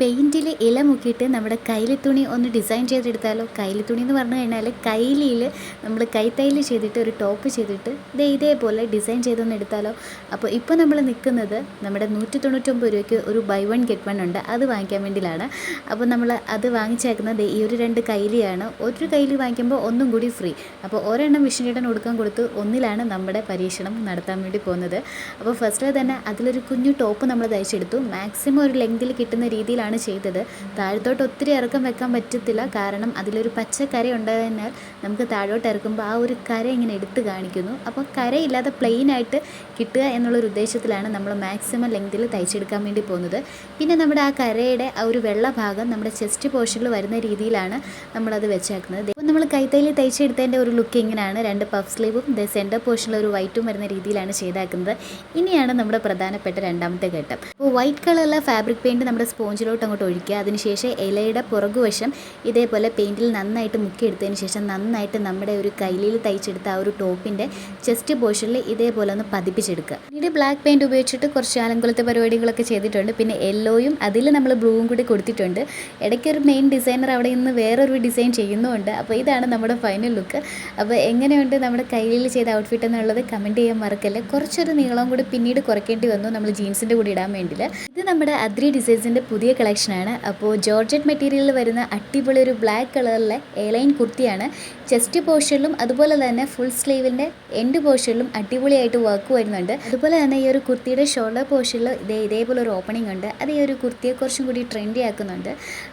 പെയിന്റിൽ ഇല മുക്കിയിട്ട് നമ്മുടെ കൈലി തുണി ഒന്ന് ഡിസൈൻ ചെയ്തെടുത്താലോ? കൈലി തുണി എന്ന് പറഞ്ഞു കഴിഞ്ഞാൽ കൈലിയിൽ നമ്മൾ കൈത്തൈൽ ചെയ്തിട്ട് ഒരു ടോപ്പ് ചെയ്തിട്ട് ദേ ഇതേപോലെ ഡിസൈൻ ചെയ്തൊന്ന് എടുത്താലോ? അപ്പോൾ ഇപ്പോൾ നമ്മൾ നിൽക്കുന്നത് നമ്മുടെ നൂറ്റി തൊണ്ണൂറ്റൊമ്പത് രൂപയ്ക്ക് ഒരു ബൈ വൺ ഗെറ്റ് വൺ ഉണ്ട്. അത് വാങ്ങിക്കാൻ വേണ്ടിയിലാണ്. അപ്പോൾ നമ്മൾ അത് വാങ്ങിച്ചേക്കുന്നത് ഈ ഒരു രണ്ട് കൈലിയാണ് ഒരു കൈലി വാങ്ങിക്കുമ്പോൾ ഒന്നും കൂടി ഫ്രീ. അപ്പോൾ ഒരെണ്ണം വിഷ്ണുചേട്ടൻ കൊടുക്കാൻ കൊടുത്ത് ഒന്നിലാണ് നമ്മുടെ പരീക്ഷണം നടത്താൻ വേണ്ടി പോകുന്നത്. അപ്പോൾ ഫസ്റ്റിൽ തന്നെ അതിലൊരു കുഞ്ഞു ടോപ്പ് നമ്മൾ തയ്ച്ചെടുത്തു. മാക്സിമം ഒരു ലെങ്തിൽ കിട്ടുന്ന രീതിയിലാണ് ചെയ്തത്. താഴത്തോട്ട് ഒത്തിരി ഇറക്കം വെക്കാൻ പറ്റത്തില്ല. കാരണം അതിലൊരു പച്ച കര ഉണ്ടായതിനാൽ നമുക്ക് താഴോട്ട് ഇറക്കുമ്പോൾ ആ ഒരു കര ഇങ്ങനെ എടുത്ത് കാണിക്കുന്നു. അപ്പോൾ കരയില്ലാതെ പ്ലെയിനായിട്ട് കിട്ടുക എന്നുള്ളൊരു ഉദ്ദേശത്തിലാണ് നമ്മൾ മാക്സിമം ലെങ്തിൽ തയ്ച്ചെടുക്കാൻ വേണ്ടി പോകുന്നത്. പിന്നെ നമ്മുടെ ആ കരയുടെ ആ ഒരു വെള്ള ഭാഗം നമ്മുടെ ചെസ്റ്റ് പോർഷനിൽ വരുന്ന രീതിയിലാണ് നമ്മളത് വെച്ചേക്കുന്നത്. നമ്മൾ കൈത്തൈയിൽ തയ്ച്ചെടുത്തതിന്റെ ഒരു ലുക്ക് ഇങ്ങനെയാണ്. രണ്ട് പഫ് സ്ലീവും ദ സെന്റർ പോർഷനിൽ ഒരു വൈറ്റും വരുന്ന രീതിയിലാണ് ചെയ്താക്കുന്നത്. ഇനിയാണ് നമ്മുടെ പ്രധാനപ്പെട്ട രണ്ടാമത്തെ ഘട്ടം. അപ്പോൾ വൈറ്റ് കളറുള്ള ഫാബ്രിക് പെയിന്റ് നമ്മുടെ സ്പോഞ്ചിലോട്ട് അങ്ങോട്ട് ഒഴിക്കുക. അതിനുശേഷം ഇലയുടെ പുറകുവശം ഇതേപോലെ പെയിന്റിൽ നന്നായിട്ട് മുക്കിയെടുത്തതിന് ശേഷം നന്നായിട്ട് നമ്മുടെ ഒരു കയ്യിൽ തയ്ച്ചെടുത്ത ആ ഒരു ടോപ്പിന്റെ ചെസ്റ്റ് പോർഷനിൽ ഇതേപോലെ ഒന്ന് പതിപ്പിച്ചെടുക്കുക. പിന്നീട് ബ്ലാക്ക് പെയിന്റ് ഉപയോഗിച്ചിട്ട് കുറച്ച് ആലങ്കുലത്തെ പരിപാടികളൊക്കെ ചെയ്തിട്ടുണ്ട്. പിന്നെ യെല്ലോയും അതിൽ നമ്മൾ ബ്ലൂവും കൂടി കൊടുത്തിട്ടുണ്ട്. ഇടയ്ക്കൊരു മെയിൻ ഡിസൈനർ അവിടെ നിന്ന് വേറൊരു ഡിസൈൻ ചെയ്യുന്നുമുണ്ട്. അപ്പോൾ ഇതാണ് നമ്മുടെ ഫൈനൽ ലുക്ക് അപ്പോൾ എങ്ങനെയുണ്ട് നമ്മുടെ കയ്യിൽ ചെയ്ത ഔട്ട്ഫിറ്റ് എന്നുള്ളത് കമന്റ് ചെയ്യാൻ മറക്കല്ല. കുറച്ചൊരു നീളം കൂടി പിന്നീട് കുറയ്ക്കേണ്ടി വന്നു. നമ്മൾ ജീൻസിന്റെ കൂടി ഇടാൻ വേണ്ടിയിട്ട് ഇത് നമ്മുടെ അദ്രി ഡിസൈൻസിന്റെ പുതിയ കളക്ഷനാണ് അപ്പോൾ ജോർജറ്റ് മെറ്റീരിയലിൽ വരുന്ന അടിപൊളി ഒരു ബ്ലാക്ക് കളറിലെ എലൈൻ കുർത്തിയാണ്. ചെസ്റ്റ് പോർഷനിലും അതുപോലെ തന്നെ ഫുൾ സ്ലീവിന്റെ എൻഡ് പോർഷനിലും അടിപൊളിയായിട്ട് വർക്ക് വരുന്നുണ്ട്. അതുപോലെ തന്നെ ഈ ഒരു കുർത്തിയുടെ ഷോൾഡർ പോർഷനിൽ ഇതേ ഇതേപോലെ ഒരു ഓപ്പണിംഗ് ഉണ്ട്. അത് ഈ ഒരു കുർത്തിയെ കുറച്ചും കൂടി ട്രെൻഡി ആക്കുന്നുണ്ട്.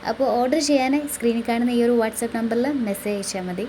അപ്പോൾ ഓർഡർ ചെയ്യാൻ സ്ക്രീനിൽ കാണുന്ന ഈ ഒരു വാട്സപ്പ് നമ്പറിൽ മെസ്സേജ് അയച്ചാൽ മതി.